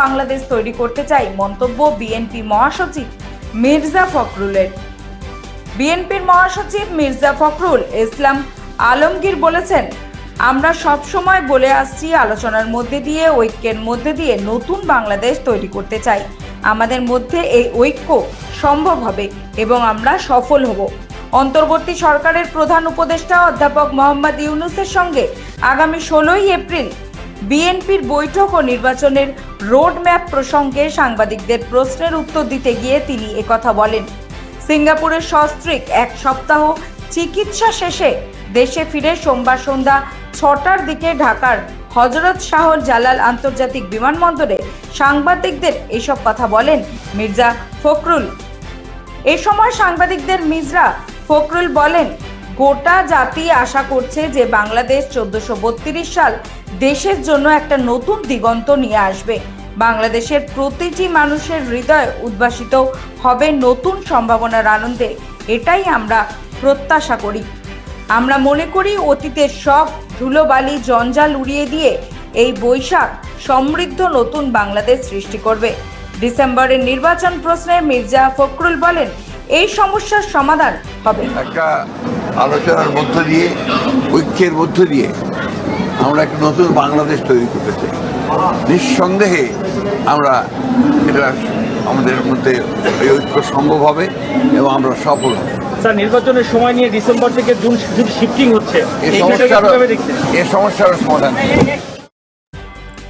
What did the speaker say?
বাংলাদেশ তৈরি করতে চাই মন্তব্য বিএনপি মহাসচিব মির্জা ফখরুলের। বিএনপির মহাসচিব মির্জা ফখরুল ইসলাম আলমগীর বলেছেন, আমরা সব সময় বলে আসছি আলোচনার মধ্যে দিয়ে, ঐক্যের মধ্যে দিয়ে নতুন বাংলাদেশ তৈরি করতে চাই। আমাদের মধ্যে এই ঐক্য সম্ভব হবে এবং আমরা সফল হব। অন্তর্বর্তী সরকারের প্রধান উপদেষ্টা অধ্যাপক মোহাম্মদ ইউনুসের সঙ্গে আগামী ষোলোই এপ্রিল বিএনপির বৈঠক ও নির্বাচনের রোডম্যাপ প্রসঙ্গে সাংবাদিকদের প্রশ্নের উত্তর দিতে গিয়ে তিনি একথা বলেন, সিঙ্গাপুরের সস্ত্রিক এক সপ্তাহ চিকিৎসা শেষে দেশে ফিরে সোমবার সন্ধ্যা ছটার দিকে ঢাকার হজরত শাহ জালাল আন্তর্জাতিক বিমানবন্দরে সাংবাদিকদের এসব কথা বলেন মির্জা ফখরুল। এ সময় সাংবাদিকদের মির্জা ফখরুল বলেন গোটা জাতি আশা করছে যে বাংলাদেশ চোদ্দশো বত্রিশ সাল দেশের জন্য একটা নতুন দিগন্ত নিয়ে আসবে। বাংলাদেশের প্রতিটি মানুষের হৃদয় উদ্ভাসিত হবে নতুন সম্ভাবনার আনন্দে। এটাই আমরা প্রত্যাশা করি। আমরা মনে করি অতীতের সব ধুলোবালি, জঞ্জাল উড়িয়ে দিয়ে এই বৈশাখ সমৃদ্ধ নতুন বাংলাদেশ সৃষ্টি করবে। ডিসেম্বরের নির্বাচন প্রশ্নে মির্জা ফখরুল বলেন এই সমস্যার সমাধান হবে। একটা আলোচনার মধ্য দিয়ে ঐক্যের মধ্য দিয়ে আমরা একটা নতুন বাংলাদেশ তৈরি করতে চাই। নিঃসন্দেহে আমরা এটা আমাদের মধ্যে এই ঐক্য সম্ভব হবে এবং আমরা সফল হব। স্যার নির্বাচনের সময় নিয়ে ডিসেম্বর থেকে জুন শিফটিং হচ্ছে। এই সমস্যার সমাধান।